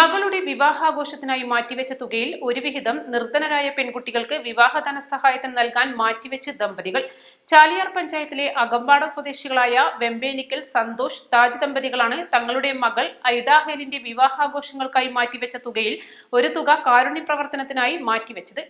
മകളുടെ വിവാഹാഘോഷത്തിനായി മാറ്റിവെച്ച തുകയിൽ ഒരു വിഹിതം നിർധനരായ പെൺകുട്ടികൾക്ക് വിവാഹ ധനസഹായത്തിന് നൽകാൻ മാറ്റിവെച്ച് ദമ്പതികൾ. ചാലിയാർ പഞ്ചായത്തിലെ അകമ്പാട സ്വദേശികളായ വെമ്പേനിക്കൽ സന്തോഷ് താജ് ദമ്പതികളാണ് തങ്ങളുടെ മകൾ ഐഡാഹേലിന്റെ വിവാഹാഘോഷങ്ങൾക്കായി മാറ്റിവെച്ച തുകയിൽ ഒരു തുക കാരുണ്യ പ്രവർത്തനത്തിനായി മാറ്റിവെച്ചത്.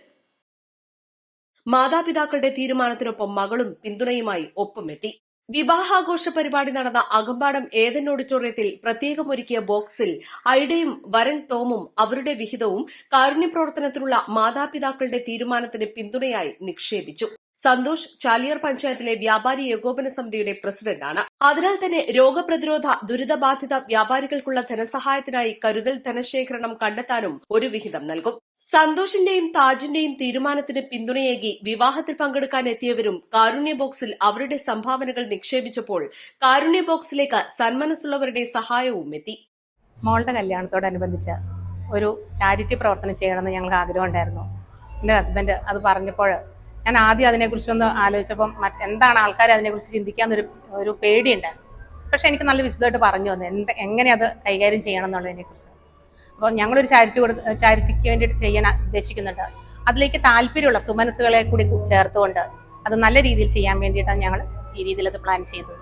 മാതാപിതാക്കളുടെ തീരുമാനത്തിനൊപ്പം മകളും പിന്തുണയുമായി ഒപ്പമെത്തി വിവാഹാഘോഷ പരിപാടി നടന്ന അകമ്പാടം ഏതൻ ഓഡിറ്റോറിയത്തിൽ പ്രത്യേകമൊരുക്കിയ ബോക്സിൽ ഐഡയും വരൻ ടോമും അവരുടെ വിഹിതവും കാരുണ്യ പ്രവർത്തനത്തിനുള്ള മാതാപിതാക്കളുടെ തീരുമാനത്തിന് പിന്തുണയായി നിക്ഷേപിച്ചു. സന്തോഷ് ചാലിയാർ പഞ്ചായത്തിലെ വ്യാപാരി ഏകോപന സമിതിയുടെ പ്രസിഡന്റാണ്. അതിനാൽ തന്നെ രോഗപ്രതിരോധ ദുരിതബാധിത വ്യാപാരികൾക്കുള്ള ധനസഹായത്തിനായി കരുതൽ ധനശേഖരണം കണ്ടെത്താനും ഒരു വിഹിതം നൽകും. സന്തോഷിന്റെയും താജിന്റെയും തീരുമാനത്തിന് പിന്തുണയേകി വിവാഹത്തിൽ പങ്കെടുക്കാൻ എത്തിയവരും കാരുണ്യ ബോക്സിൽ അവരുടെ സംഭാവനകൾ നിക്ഷേപിച്ചപ്പോൾ കാരുണ്യ ബോക്സിലേക്ക് സന്മനസ്സുള്ളവരുടെ സഹായവും എത്തി. മോളുടെ കല്യാണത്തോടനുബന്ധിച്ച് ഒരു ചാരിറ്റി പ്രവർത്തനം ചെയ്യണമെന്ന് ഞങ്ങൾക്ക് ആഗ്രഹം ഉണ്ടായിരുന്നു ഹസ്ബൻഡ് അത് പറഞ്ഞപ്പോൾ ഞാൻ ആദ്യം അതിനെക്കുറിച്ചൊന്ന് ആലോചിച്ചപ്പം എന്താണ് ആൾക്കാർ അതിനെക്കുറിച്ച് ചിന്തിക്കാന്നൊരു ഒരു പേടിയുണ്ടായിരുന്നു. പക്ഷെ എനിക്ക് നല്ല വിശദമായിട്ട് പറഞ്ഞു തന്നു. എന്ത് എങ്ങനെ അത് കൈകാര്യം ചെയ്യണം എന്നുള്ളതിനെക്കുറിച്ച് അപ്പോൾ ഞങ്ങളൊരു ചാരിറ്റി കൊടുത്ത് ചാരിറ്റിക്ക് വേണ്ടിയിട്ട് ചെയ്യാൻ ഉദ്ദേശിക്കുന്നുണ്ട്. അതിലേക്ക് താല്പര്യമുള്ള സുമനസ്സുകളെ കൂടി ചേർത്തുകൊണ്ട് അത് നല്ല രീതിയിൽ ചെയ്യാൻ വേണ്ടിയിട്ടാണ് ഞങ്ങൾ ഈ രീതിയിൽ അത് പ്ലാൻ ചെയ്തത്.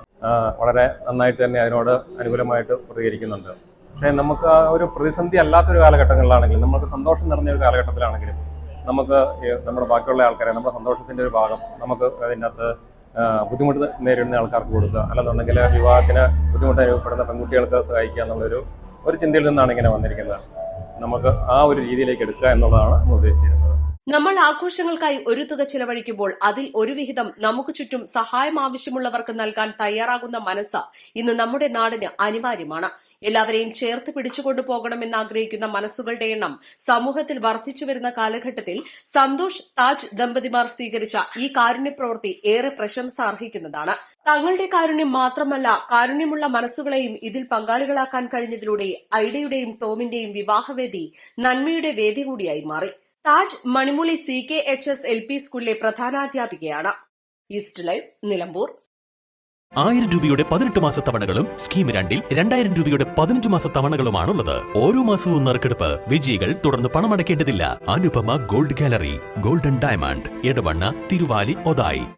വളരെ നന്നായിട്ട് തന്നെ അതിനോട് അനുകൂലമായിട്ട് പ്രതികരിക്കുന്നുണ്ട്. പക്ഷേ നമുക്ക് ഒരു പ്രതിസന്ധി അല്ലാത്തൊരു കാലഘട്ടങ്ങളിലാണെങ്കിലും നമുക്ക് സന്തോഷം നിറഞ്ഞ ഒരു കാലഘട്ടത്തിലാണെങ്കിലും നമുക്ക് നമ്മുടെ ബാക്കിയുള്ള ആൾക്കാരെ നമ്മുടെ സന്തോഷത്തിന്റെ ഒരു ഭാഗം നമുക്ക് അതിനകത്ത് ബുദ്ധിമുട്ട് നേരിടുന്ന ആൾക്കാർക്ക് കൊടുക്കുക. അല്ലെന്നുണ്ടെങ്കിൽ വിവാഹത്തിന് ബുദ്ധിമുട്ട് അനുഭവപ്പെടുന്ന പെൺകുട്ടികൾക്ക് സഹായിക്കുക എന്നുള്ളൊരു ഒരു ചിന്തയിൽ നിന്നാണ് ഇങ്ങനെ വന്നിരിക്കുന്നത്. നമുക്ക് ആ ഒരു രീതിയിലേക്ക് എടുക്കുക എന്നുള്ളതാണ് നമ്മൾ ഉദ്ദേശിച്ചിരുന്നത്. നമ്മൾ ആഘോഷങ്ങൾക്കായി ഒരു തുക ചിലവഴിക്കുമ്പോൾ അതിൽ ഒരു വിഹിതം നമുക്ക് ചുറ്റും സഹായം ആവശ്യമുള്ളവർക്ക് നൽകാൻ തയ്യാറാകുന്ന മനസ്സ് ഇന്ന് നമ്മുടെ നാടിന് അനിവാര്യമാണ്. എല്ലാവരെയും ചേർത്ത് പിടിച്ചുകൊണ്ടു പോകണമെന്ന് ആഗ്രഹിക്കുന്ന മനസ്സുകളുടെ എണ്ണം സമൂഹത്തിൽ വർദ്ധിച്ചു വരുന്ന കാലഘട്ടത്തിൽ സന്തോഷ് താജ് ദമ്പതിമാർ സ്വീകരിച്ച ഈ കാരുണ്യ പ്രവൃത്തി ഏറെ പ്രശംസ അർഹിക്കുന്നതാണ്. തങ്ങളുടെ കാരുണ്യം മാത്രമല്ല കാരുണ്യമുള്ള മനസ്സുകളെയും ഇതിൽ പങ്കാളികളാക്കാൻ കഴിഞ്ഞതിലൂടെ ഐഡയുടെയും ടോമിന്റെയും വിവാഹവേദി നന്മയുടെ വേദി കൂടിയായി മാറി. Taj Manimooli C K H S L P സ്കൂളിലെ പ്രധാനാധ്യാപികയാണ്. East live Nilambur. ആയിരം രൂപയുടെ പതിനെട്ട് മാസ തവണകളും സ്കീം രണ്ടിൽ രണ്ടായിരം രൂപയുടെ പതിനഞ്ച് മാസ തവണകളുമാണുള്ളത്. ഓരോ മാസവും നറുക്കെടുപ്പ് വിജയികൾ തുടർന്ന് പണമടയ്ക്കേണ്ടതില്ല. Anupama gold gallery golden diamond Edavanna Thiruvali Othayi.